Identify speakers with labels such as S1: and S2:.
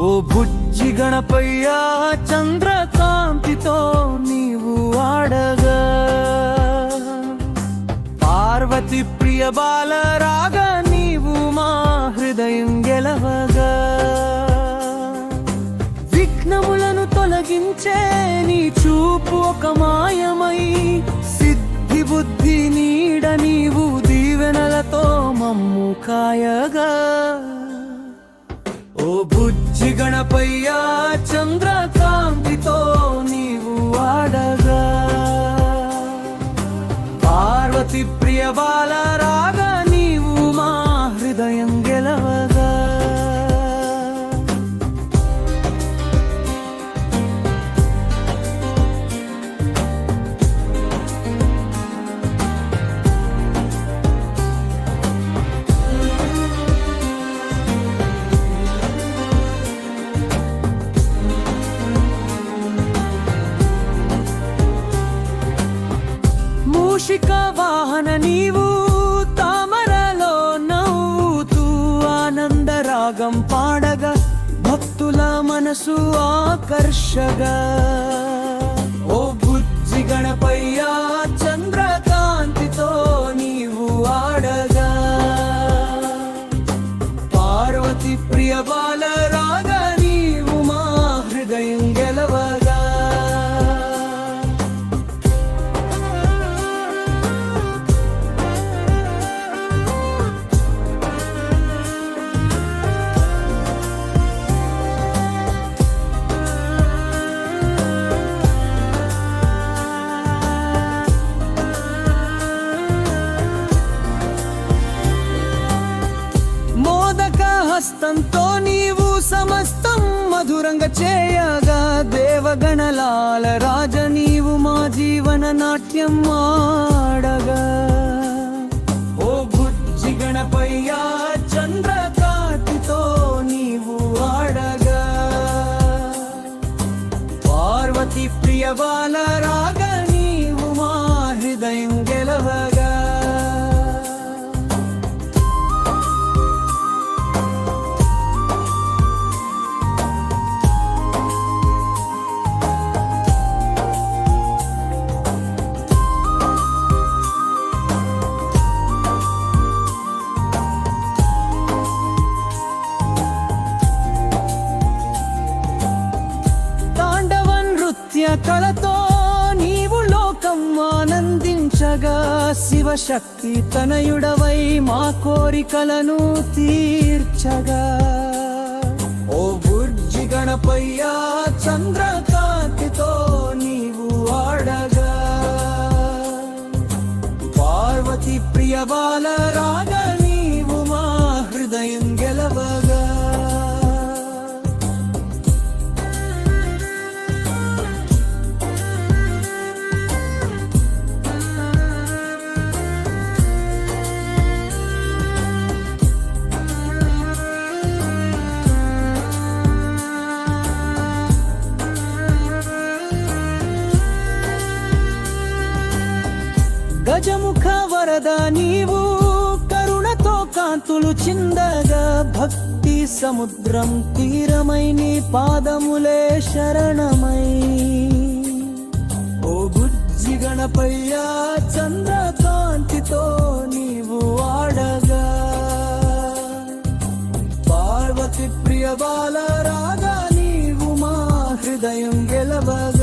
S1: ఓ బుజ్జి గణపయ్య చంద్రకాంతితో నీవు ఆడగా. పార్వతి ప్రియ బాల రాగా నీవు మా హృదయం గెలవగా. విఘ్నములను తొలగించే నీ చూపు ఒక మాయమై సిద్ధి బుద్ధి నీడ నీవు దీవెనలతో మమ్ము కాయగా. బుజ్జి గణపయ్య చంద్రకాంతితో నీవు ఆడగా పార్వతి ప్రియ బాల రాగా నీవు మా హృదయం గెలవగా మూషిక వాహన నీవు తామరలో నవ్వుతూ ఆనంద రాగం పాడగా భక్తుల మనసు ఆకర్షగా. ఓ బుజ్జి గణపయ్యా చంద్రకాంతితో నీవు ఆడగా. పార్వతి ప్రియ హస్తంతో నీవు సమస్తం మధురంగా చేయగా దేవగణలాల రాజ నీవు మా జీవన నాట్యం ఆడగా. ఓ బుజ్జి గణపయ్య చంద్రకాంతితో నీవు ఆడగా. పార్వతి ప్రియవా నృత్య నీవు లోకం ఆనందించగా శివశక్తి తనయుడవై మా కోరికలను తీర్చగా. ఓ బుర్జి గణపయ్యా చంద్ర గజముఖ వరద నీవు కరుణతో కాంతులు చిందగా భక్తి సముద్రం తీరమై నీ పాదములే శరణమై. ఓ బుజ్జి గణపయ్యా చంద్రకాంతితో నీవు ఆడగా. పార్వతి ప్రియ బాల రాగా నీవు మా హృదయం గెలవగా